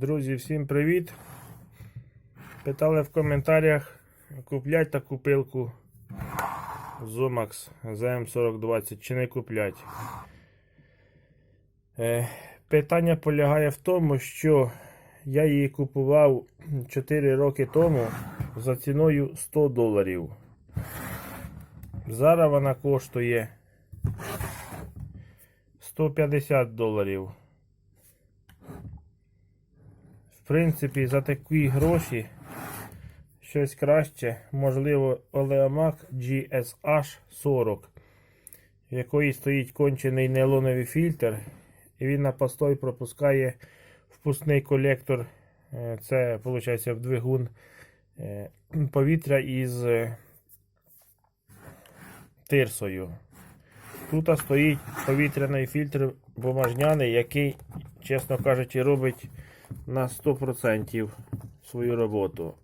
Друзі, всім привіт! Питали в коментарях куплять таку пилку Zomax ZM4020 чи не куплять. Е, питання полягає в тому, що я її купував 4 роки тому за ціною 100 доларів. Зараз вона коштує 150 доларів. В принципі, за такі гроші щось краще, можливо, Oleamac GSH 40, в якої стоїть кончений нейлоновий фільтр, і він на постой пропускає впускний колектор. е, Це, виходить, в е, повітря із е, тирсою. Тут стоїть повітряний фільтр бумажняний, який, чесно кажучи, робить на 100% свою роботу.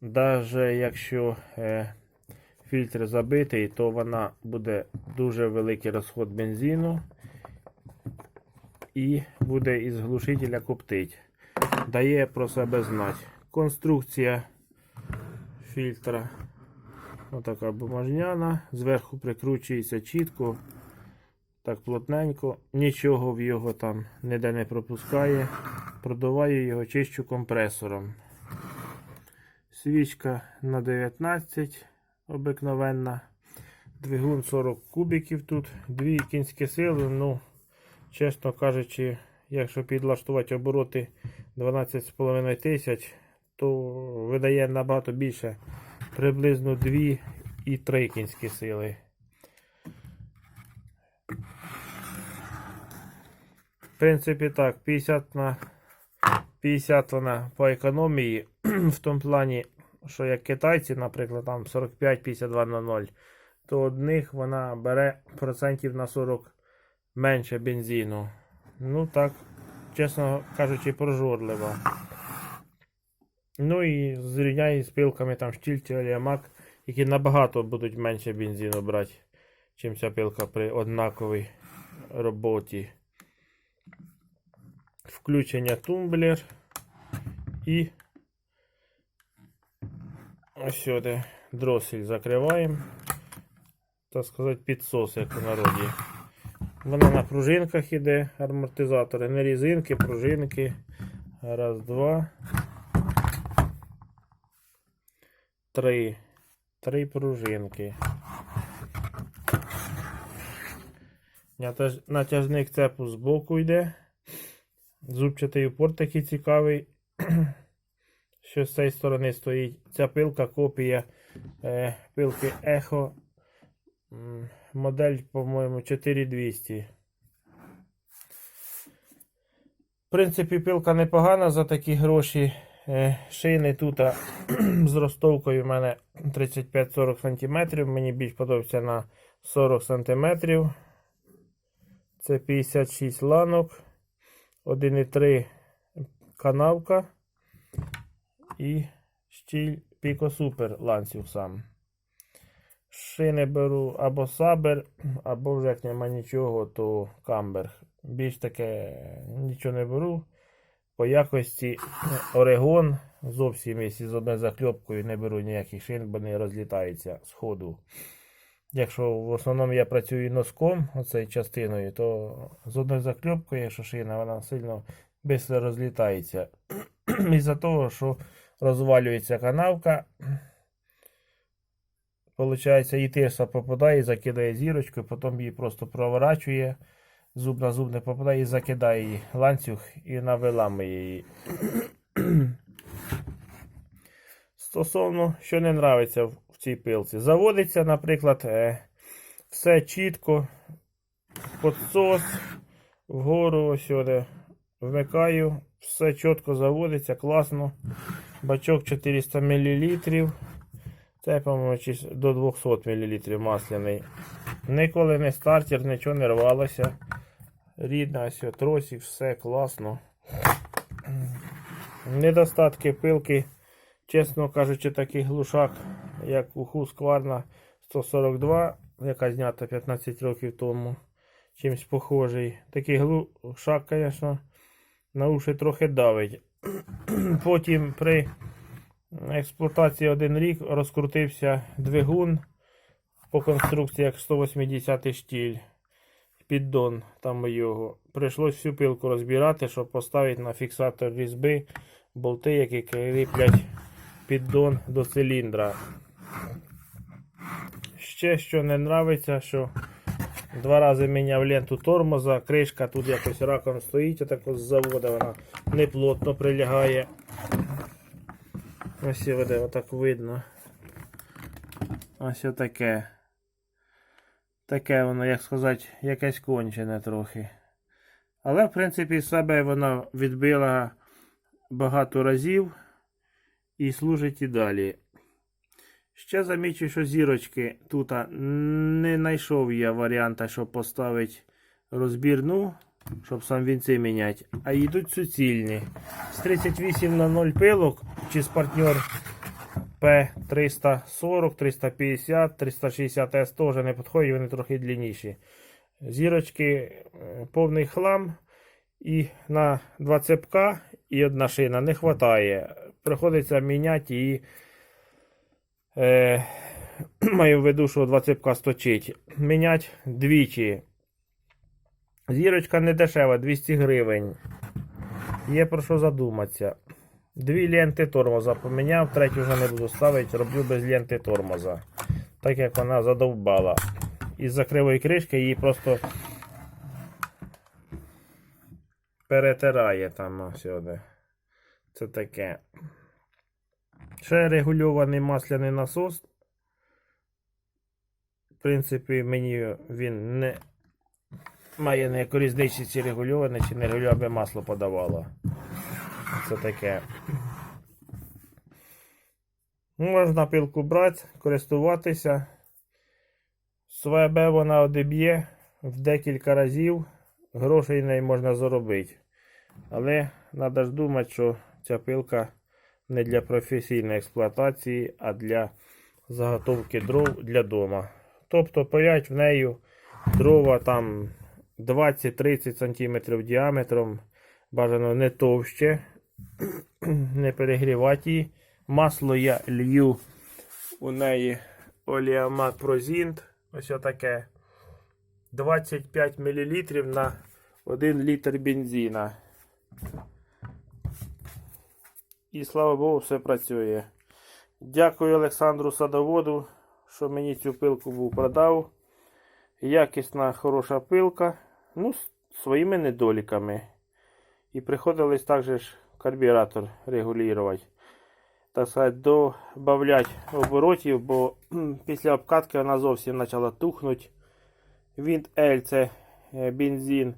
Даже якщо е, фільтр забитий, то вона буде дуже великий розход бензину і буде із глушителя коптить. Дає про себе знати. Конструкція фільтра отака бумажняна, зверху прикручується чітко так плотненько, нічого в його там ніде не пропускає. Продуваю його чищу компресором. Свічка на 19 обикновенна. Двигун 40 кубиків тут. Дві кінські сили. Ну, чесно кажучи, якщо підлаштувати обороти 12,5 тисяч, то видає набагато більше. Приблизно 2 і 3 кінські сили. Принципі, так, 50 на 50 вона по економії, в тому плані, що як китайці, наприклад, там 45-52 на 0, то одних вона бере процентів на 40 менше бензину. Ну так, чесно кажучи, прожорлива. Ну і зрівняй з пилками там штіль чи Аліамак, які набагато будуть менше бензину брати, чим ця пилка при однаковій роботі включення тумблер і ось сюди дросель закриваємо. Так сказати, підсос, як у народі. Вона на пружинках іде, амортизатори, не різинки, пружинки. Раз, два. Три. Три пружинки. Натяжник цепу збоку йде. Зубчатий упор такий цікавий, що з цієї сторони стоїть. Ця пилка копія е, пилки Echo. Модель, по-моєму, 4200. В принципі, пилка непогана за такі гроші. Е, Шини тут з ростовкою в мене 35-40 см. Мені більш подобається на 40 см. Це 56 ланок. 1,3 канавка і штіль Pico Super ланцюг. Шини беру або сабер, або вже як нема нічого, то камберг. Більш таке нічого не беру. По якості Орегон зовсім якщо з одною закльопкою не беру ніяких шин, бо не розлітаються з ходу. Якщо в основному я працюю носком, оцею частиною, то з одною закльопкою, якщо шина, вона сильно швидко розлітається. Із-за того, що розвалюється канавка, Получається, і тирса попадає, закидає зірочку, потім її просто проворачує, зуб на зуб не попадає і закидає її ланцюг і навиламує її. Стосовно, що не в в цій пилці. Заводиться, наприклад, е, все чітко, підсос, вгору ось сюди вмикаю, все чітко заводиться, класно. Бачок 400 мл. Це, по-моєму, до 200 мл масляний. Ніколи не стартер, нічого не рвалося. Рідна, ось тросик, все класно. Недостатки пилки, чесно кажучи, такий глушак, як у Husqvarna 142, яка знята 15 років тому. Чимсь похожий. Такий глушак, звісно, на уші трохи давить. Потім при експлуатації один рік розкрутився двигун по конструкції як 180 штіль. Піддон там його. Прийшлось всю пилку розбирати, щоб поставити на фіксатор різьби болти, які кріплять піддон до циліндра. Ще що не нравиться, що два рази міняв ленту тормоза, кришка тут якось раком стоїть, отак ось з заводу вона не плотно прилягає. Ось і веде, отак видно. Ось отаке. Таке воно, як сказати, якесь кончене трохи. Але, в принципі, себе вона відбила багато разів і служить і далі. Ще замічу, що зірочки тут не знайшов я варіанта, щоб поставити розбірну, щоб сам вінці міняти, а йдуть суцільні. З 38 на 0 пилок чи з партнер P340, 350, 360 S теж не підходять, вони трохи длинніші. Зірочки е, повний хлам. І на два цепка і одна шина не вистачає. Приходиться міняти її. Е, маю в виду, що два цепка сточить. Міняти двічі. Зірочка не дешева, 200 гривень. Є про що задуматися. Дві ленти тормоза поміняв, третю вже не буду ставити, роблю без ленти тормоза. Так як вона задовбала. Із-за кривої кришки її просто перетирає там сюди. Це таке. Ще регульований масляний насос. В принципі, мені він не має ніякої різниці, чи регульоване, чи не регульоване масло подавало. Це таке. Можна пилку брати, користуватися. СВБ вона одеб'є в декілька разів. Грошей неї можна заробити. Але треба ж думати, що ця пилка не для професійної експлуатації, а для заготовки дров для дома. Тобто паять в неї дрова там 20-30 см діаметром. Бажано не товще, не перегрівати її. Масло я лью у неї оліамат Прозінт. Ось таке. 25 мл на 1 літр бензина. І слава Богу, все працює. Дякую Олександру Садоводу, що мені цю пилку був продав. Якісна, хороша пилка. Ну, з своїми недоліками. І приходилось також карбюратор регулювати. Так сказати, додавати оборотів, бо після обкатки вона зовсім почала тухнути. Вінт L це е, бензин.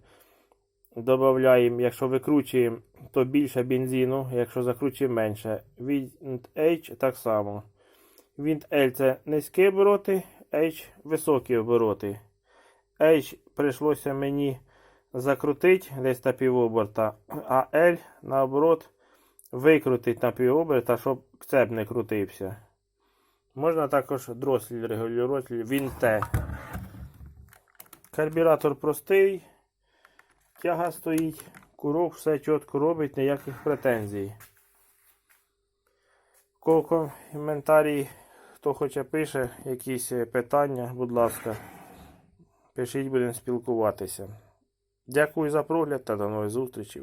Додаємо, якщо викручуємо, то більше бензину, якщо закручуємо менше. Вінт H так само. Вінт L це низькі обороти, H високі обороти. H прийшлося мені закрутити десь на півоберта, а L наоборот викрутити на півоберта, щоб цеп не крутився. Можна також дросль регулювати, він T. Карбюратор простий, тяга стоїть, курок все чітко робить, ніяких претензій. Кого коментарі, хто хоче пише, якісь питання, будь ласка, пишіть, будемо спілкуватися. Дякую за прогляд та до нових зустрічей.